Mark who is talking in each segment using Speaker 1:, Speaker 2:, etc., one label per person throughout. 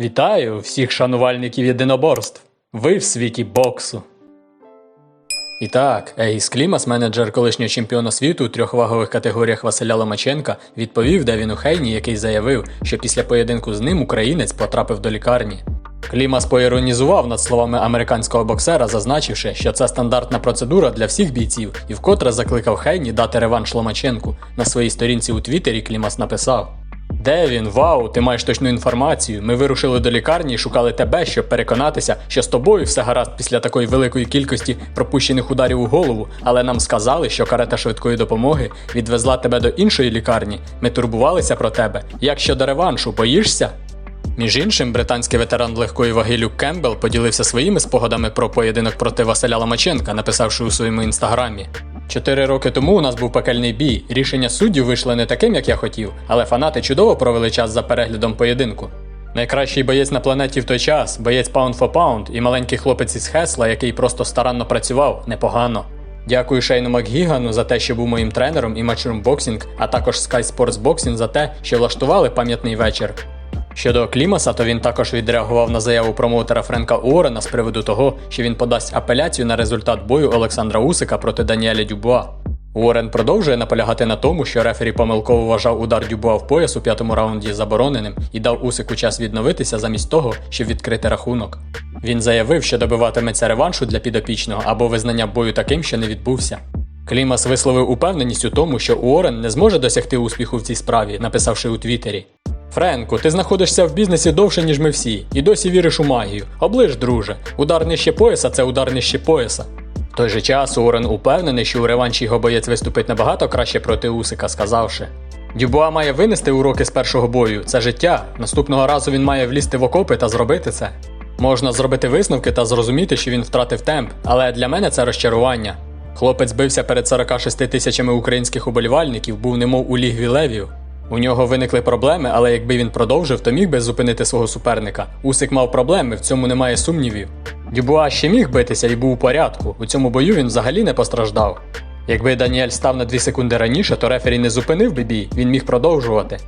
Speaker 1: Вітаю всіх шанувальників єдиноборств. Ви в світі боксу. І так, Ейс Клімас, менеджер колишнього чемпіона світу у трьох вагових категоріях Василя Ломаченка, відповів Девіну Хейні, який заявив, що після поєдинку з ним українець потрапив до лікарні. Клімас поіронізував над словами американського боксера, зазначивши, що це стандартна процедура для всіх бійців, і вкотре закликав Хейні дати реванш Ломаченку. На своїй сторінці у Твіттері Клімас написав: де він? Вау, ти маєш точну інформацію. Ми вирушили до лікарні і шукали тебе, щоб переконатися, що з тобою все гаразд після такої великої кількості пропущених ударів у голову, але нам сказали, що карета швидкої допомоги відвезла тебе до іншої лікарні. Ми турбувалися про тебе. Як щодо реваншу, боїшся? Між іншим, британський ветеран легкої ваги Люк Кембл поділився своїми спогадами про поєдинок проти Василя Ломаченка, написавши у своєму інстаграмі. Чотири роки тому у нас був пекельний бій. Рішення суддів вийшло не таким, як я хотів, але фанати чудово провели час за переглядом поєдинку. Найкращий боєць на планеті в той час, боєць Pound for Pound і маленький хлопець із Хесла, який просто старанно працював, непогано. Дякую Шейну Макгігану за те, що був моїм тренером і Matchroom Boxing, а також Sky Sports Boxing за те, що влаштували пам'ятний вечір. Щодо Клімаса, то він також відреагував на заяву промоутера Френка Уоррена з приводу того, що він подасть апеляцію на результат бою Олександра Усика проти Даніеля Дюбуа. Уоррен продовжує наполягати на тому, що рефері помилково вважав удар Дюбуа в пояс у п'ятому раунді забороненим і дав Усику час відновитися замість того, щоб відкрити рахунок. Він заявив, що добиватиметься реваншу для підопічного або визнання бою таким, що не відбувся. Клімас висловив упевненість у тому, що Уоррен не зможе досягти успіху в цій справі, написавши у Твіттері. Френку, ти знаходишся в бізнесі довше, ніж ми всі, і досі віриш у магію. Оближ, друже, удар нижче пояса це удар нижче пояса. В той же час Уоррен упевнений, що у реванші його боєць виступить набагато краще проти Усика, сказавши. Дюбуа має винести уроки з першого бою, це життя. Наступного разу він має влізти в окопи та зробити це. Можна зробити висновки та зрозуміти, що він втратив темп, але для мене це розчарування. Хлопець бився перед 46 тисячами українських уболівальників, був немов у лігві левів. У нього виникли проблеми, але якби він продовжив, то міг би зупинити свого суперника. Усик мав проблеми, в цьому немає сумнівів. Дюбуа ще міг битися і був у порядку. У цьому бою він взагалі не постраждав. Якби Даніель став на 2 секунди раніше, то рефері не зупинив би бій, він міг продовжувати.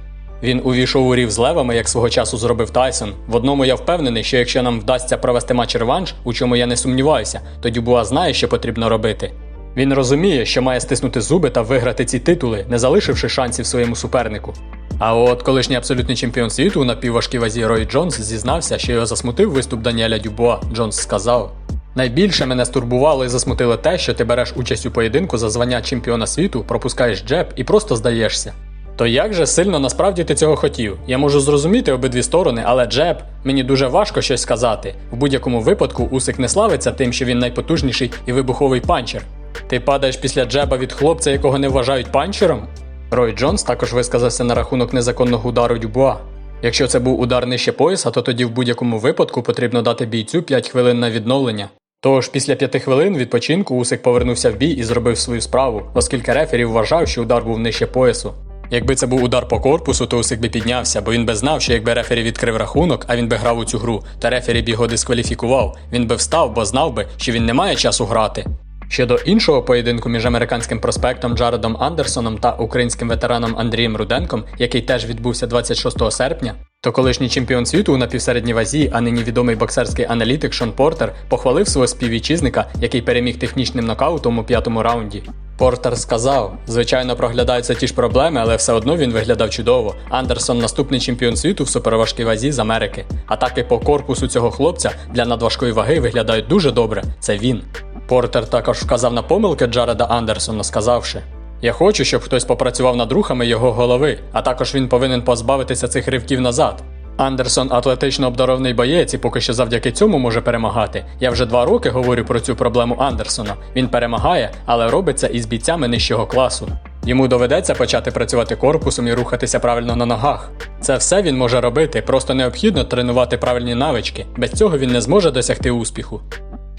Speaker 1: Він увійшов у рів з левами, як свого часу зробив Тайсон. В одному я впевнений, що якщо нам вдасться провести матч реванш, у чому я не сумніваюся, то Дюбуа знає, що потрібно робити. Він розуміє, що має стиснути зуби та виграти ці титули, не залишивши шансів своєму супернику. А от колишній абсолютний чемпіон світу у напівважкій вазі Рой Джонс зізнався, що його засмутив виступ Даніеля Дюбуа. Джонс сказав: Найбільше мене стурбувало і засмутило те, що ти береш участь у поєдинку за звання чемпіона світу, пропускаєш джеб і просто здаєшся. То як же сильно насправді ти цього хотів? Я можу зрозуміти обидві сторони, але джеб мені дуже важко щось сказати. В будь-якому випадку Усик не славиться тим, що він найпотужніший і вибуховий панчер. Ти падаєш після джеба від хлопця, якого не вважають панчером? Рой Джонс також висказався на рахунок незаконного удару Дюбуа. Якщо це був удар нижче пояса, то тоді в будь-якому випадку потрібно дати бійцю 5 хвилин на відновлення. Тож після 5 хвилин відпочинку Усик повернувся в бій і зробив свою справу, оскільки рефері вважав, що удар був нижче поясу. Якби це був удар по корпусу, то Усик би піднявся, бо він би знав, що якби рефері відкрив рахунок, а він би грав у цю гру, та рефері б його дискваліфікував, він би встав, бо знав би, що він не має часу грати. Щодо іншого поєдинку між американським проспектом Джаредом Андерсоном та українським ветераном Андрієм Руденком, який теж відбувся 26 серпня, то колишній чемпіон світу у напівсередній вазі, а нині відомий боксерський аналітик Шон Портер похвалив свого співвітчизника, який переміг технічним нокаутом у п'ятому раунді. Портер сказав: звичайно, проглядаються ті ж проблеми, але все одно він виглядав чудово. Андерсон наступний чемпіон світу в суперважкій вазі з Америки. Атаки по корпусу цього хлопця для надважкої ваги виглядають дуже добре. Це він. Портер також вказав на помилки Джареда Андерсона, сказавши: Я хочу, щоб хтось попрацював над рухами його голови, а також він повинен позбавитися цих ривків назад. Андерсон атлетично обдарований боєць і поки що завдяки цьому може перемагати. Я вже два роки говорю про цю проблему Андерсона. Він перемагає, але робить це із бійцями нижчого класу. Йому доведеться почати працювати корпусом і рухатися правильно на ногах. Це все він може робити, просто необхідно тренувати правильні навички. Без цього він не зможе досягти успіху.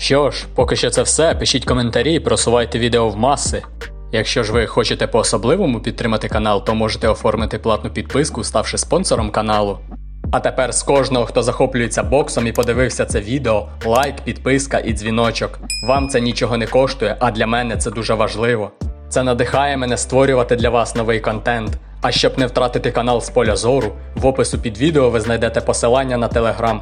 Speaker 1: Що ж, поки що це все. Пишіть коментарі, просувайте відео в маси. Якщо ж ви хочете по-особливому підтримати канал, то можете оформити платну підписку, ставши спонсором каналу. А тепер з кожного, хто захоплюється боксом і подивився це відео, лайк, підписка і дзвіночок. Вам це нічого не коштує, а для мене це дуже важливо. Це надихає мене створювати для вас новий контент. А щоб не втратити канал з поля зору, в опису під відео ви знайдете посилання на телеграм.